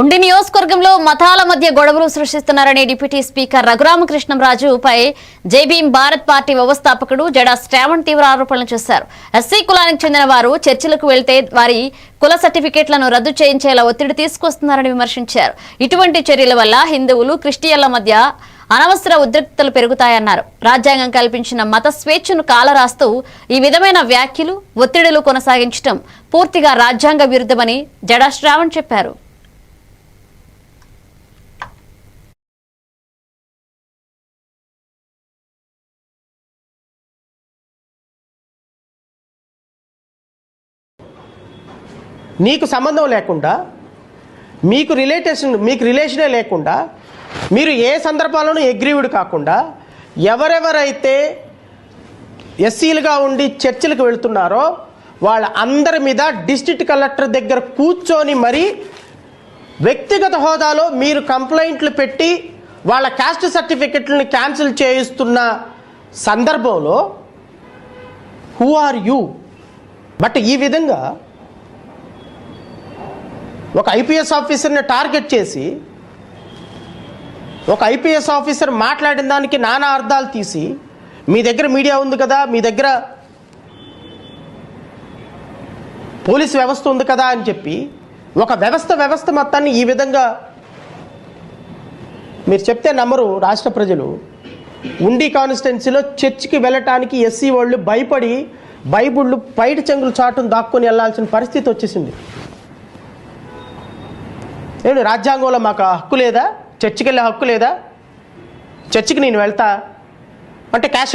ఉండి నియోజకవర్గంలో మతాల మధ్య గొడవలు సృష్టిస్తున్నారని డిప్యూటీ స్పీకర్ రఘురామకృష్ణంరాజుపై జేబీఎం భారత్ పార్టీ వ్యవస్థాపకుడు జడా శ్రావణ్ తీవ్ర ఆరోపణలు చేశారు. ఎస్సీ కులానికి చెందిన వారు చర్చలకు వెళ్తే వారి కుల సర్టిఫికెట్లను రద్దు చేయించేలా ఒత్తిడి తీసుకొస్తున్నారని విమర్శించారు. ఇటువంటి చర్యల వల్ల హిందువులు క్రిస్టియన్ల మధ్య అనవసర ఉద్రిక్తలు పెరుగుతాయన్నారు. రాజ్యాంగం కల్పించిన మత స్వేచ్ఛను కాలరాస్తూ ఈ విధమైన వ్యాఖ్యలు ఒత్తిడులు కొనసాగించడం పూర్తిగా రాజ్యాంగ విరుద్ధమని జడా శ్రావణ్ చెప్పారు. నీకు సంబంధం లేకుండా మీకు రిలేటేషన్ మీకు రిలేషనే లేకుండా మీరు ఏ సందర్భాల్లోనూ ఎగ్రీవుడ్ కాకుండా ఎవరెవరైతే ఎస్సీలుగా ఉండి చర్చిలకు వెళ్తున్నారో వాళ్ళ అందరి మీద డిస్ట్రిక్ట్ కలెక్టర్ దగ్గర కూర్చొని మరీ వ్యక్తిగత హోదాలో మీరు కంప్లైంట్లు పెట్టి వాళ్ళ క్యాస్ట్ సర్టిఫికెట్లను క్యాన్సిల్ చేయిస్తున్న సందర్భంలో హూ ఆర్ యూ బట్ ఈ విధంగా ఒక ఐపీఎస్ ఆఫీసర్ని టార్గెట్ చేసి ఒక ఐపీఎస్ ఆఫీసర్ మాట్లాడిన దానికి నానా అర్థాలు తీసి మీ దగ్గర మీడియా ఉంది కదా మీ దగ్గర పోలీస్ వ్యవస్థ ఉంది కదా అని చెప్పి ఒక వ్యవస్థ వ్యవస్థ మొత్తాన్ని ఈ విధంగా మీరు చెప్తే నమ్మరు రాష్ట్ర ప్రజలు. ఉండి కాన్స్టిట్యున్సీలో చర్చికి వెళ్ళటానికి ఎస్సీ వాళ్ళు భయపడి బైబుళ్ళు పైట చెంగులు చాటును దాక్కుని వెళ్ళాల్సిన పరిస్థితి వచ్చేసింది. ఏంటి రాజ్యాంగంలో మాకు ఆ హక్కు లేదా? చర్చికి వెళ్ళే హక్కు లేదా? చర్చికి నేను వెళ్తా. అంటే క్యాష్